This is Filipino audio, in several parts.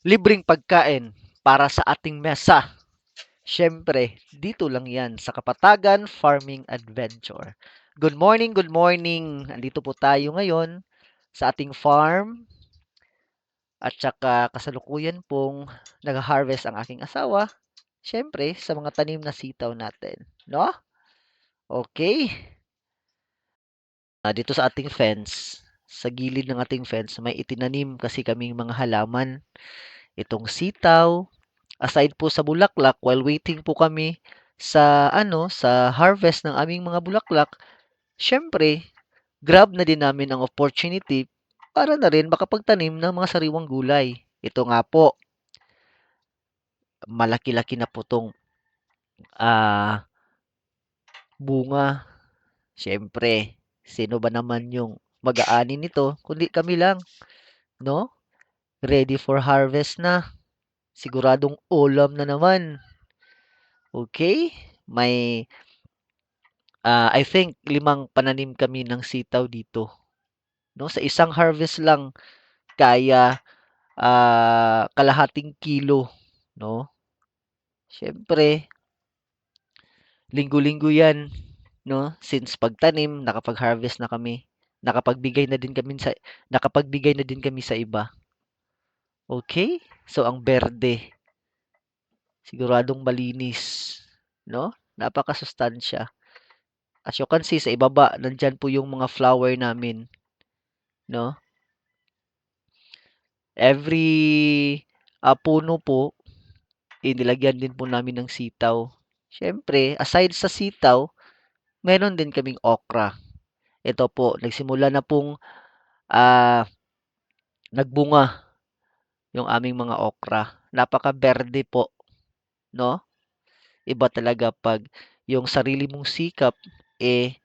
libreng pagkain para sa ating mesa. Siyempre, dito lang yan sa Kapatagan Farming Adventure. Good morning, good morning. Andito po tayo ngayon sa ating farm at saka kasalukuyan pong nag-harvest ang aking asawa. Siyempre, sa mga tanim na sitaw natin. No? Okay. Ah, dito sa ating fence, sa gilid ng ating fence, may itinanim kasi kaming mga halaman. Itong sitaw, aside po sa bulaklak, while waiting po kami sa ano, sa harvest ng aming mga bulaklak, syempre, grab na din namin ang opportunity para na rin makapagtanim ng mga sariwang gulay. Ito nga po, malaki-laki na po tong ah, bunga. Syempre, sino ba naman yung mag-aani nito kundi kami lang, no? Ready for harvest na. Siguradong ulam na naman. Okay? May ah, I think limang pananim kami ng sitaw dito. No, sa isang harvest lang kaya ah, kalahating kilo, no? Siyempre, linggo-linggo 'yan, no? Since pagtanim, nakapag-harvest na kami. Nakapagbigay na din kami sa nakapagbigay na din kami sa iba. Okay? So ang berde siguradong malinis, no? Napakasustansya. As you can see sa ibaba, nandyan po yung mga flower namin, no? Every ah, puno po, inilagyan din po namin ng sitaw. Siyempre, aside sa sitaw, meron din kaming okra. Ito po, nagsimula na pong ah, nagbunga yung aming mga okra. Napaka-berde po, no? Iba talaga pag yung sarili mong sikap eh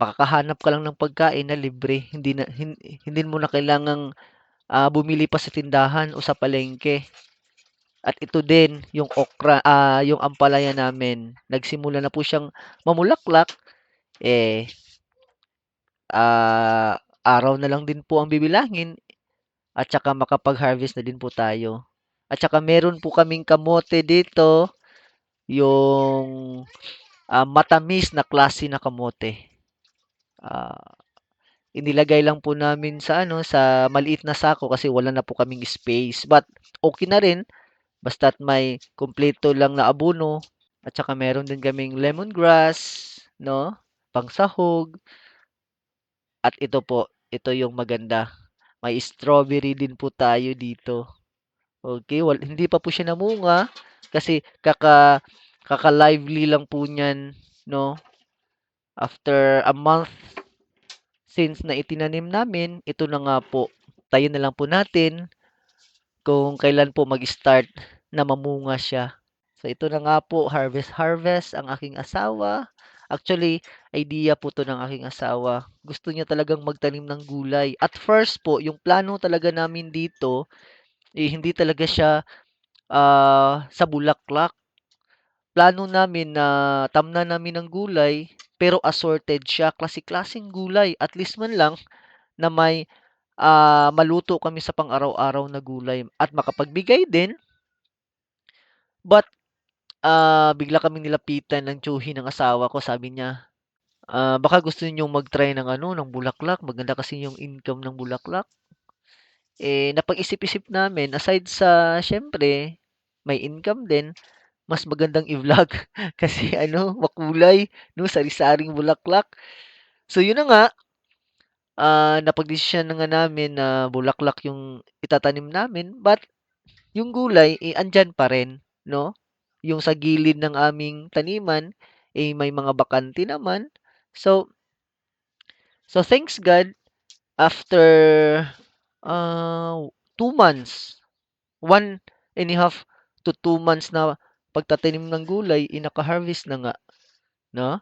makakahanap ka lang ng pagkain na libre. Hindi na hin- hindi mo na kailangang ah, bumili pa sa tindahan o sa palengke. At ito din yung okra, ah, yung ampalaya namin. Nagsimula na po siyang mamulaklak eh ah, araw na lang din po ang bibilangin at saka makapag-harvest na din po tayo. At saka meron po kaming kamote dito, yung ah, matamis na klase na kamote. Ah, inilagay lang po namin sa ano, sa maliit na sako kasi wala na po kaming space. But okay na rin basta't may kumpleto lang na abono at saka meron din kaming lemongrass, no? Pangsahog. At ito po, ito yung maganda. May strawberry din po tayo dito. Okay, wal hindi pa po siya namunga kasi kaka kaka-lively lang po niyan, no? After a month since na itinanim namin, ito na nga po. Tayo na lang po natin kung kailan po mag-start na mamunga siya. So ito na nga po, harvest harvest ang aking asawa. Actually, idea po to ng aking asawa. Gusto niya talagang magtanim ng gulay. At first po, yung plano talaga namin dito, eh, hindi talaga siya ah, sa bulaklak. Plano namin na tamnan namin ng gulay, pero assorted siya, klase-klaseng gulay. At least man lang na may ah, maluto kami sa pang-araw-araw na gulay at makapagbigay din. But ah, bigla kaming nilapitan ng tiyuhin ng asawa ko. Sabi niya, ah, baka gusto ninyong mag-try ng ano, ng bulaklak. Maganda kasi yung income ng bulaklak. Eh, napag-isip-isip namin, aside sa, syempre, may income din, mas magandang i-vlog kasi ano, makulay, no, sari-saring bulaklak. So, yun na nga, ah, napagdesisyon na nga namin na bulaklak yung itatanim namin, but yung gulay, eh, andyan pa rin, no? Yung sa gilid ng aming taniman, eh, may mga bakante naman. So, so thanks God, after ah, two months, one and a half to two months na pagtatanim ng gulay, eh, naka-harvest na nga, no?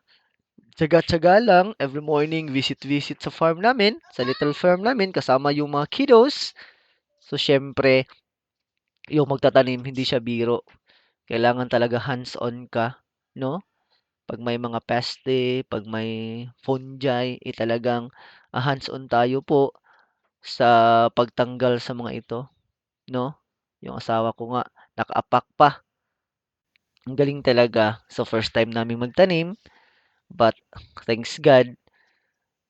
Tiyaga-tiyaga lang, every morning visit-visit sa farm namin, sa little farm namin, kasama yung mga kiddos. So, syempre, yung magtatanim, hindi siya biro. Kailangan talaga hands-on ka, no? Pag may mga peste, pag may fungi, eh talagang ah, hands-on tayo po sa pagtanggal sa mga ito, no? Yung asawa ko nga nakaapak pa. Ang galing talaga. So, first time naming magtanim, but thanks God,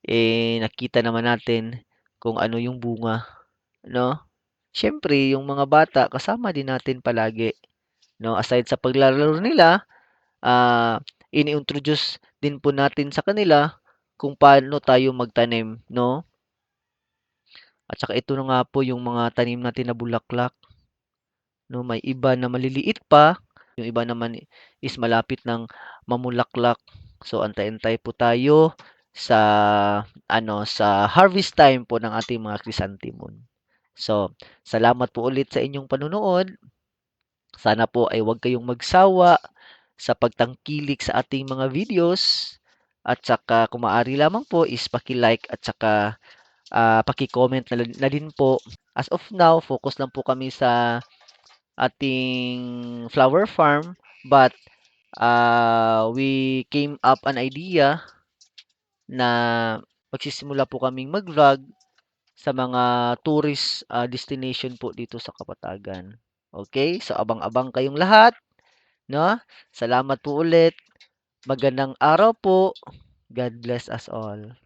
eh, nakita naman natin kung ano yung bunga, 'no? Siyempre yung mga bata kasama din natin palagi, 'no? Aside sa paglalaro nila, ah, ini-introduce din po natin sa kanila kung paano tayo magtanim, 'no? At saka ito na nga po yung mga tanim natin na bulaklak, 'no? May iba na maliliit pa, yung iba naman is malapit ng mamulaklak. So, antay-antay po tayo sa ano, sa harvest time po ng ating mga chrysanthemum. So, salamat po ulit sa inyong panunood. Sana po ay huwag kayong magsawa sa pagtangkilik sa ating mga videos at saka kung maaari lamang po is paki-like at saka ah, paki-comment na, na din po. As of now, focus lang po kami sa ating flower farm but uh, we came up an idea na magsisimula po kaming mag-vlog sa mga tourist ah, destination po dito sa Kapatagan. Okay? So abang-abang kayong lahat, no? Salamat po ulit. Magandang araw po. God bless us all.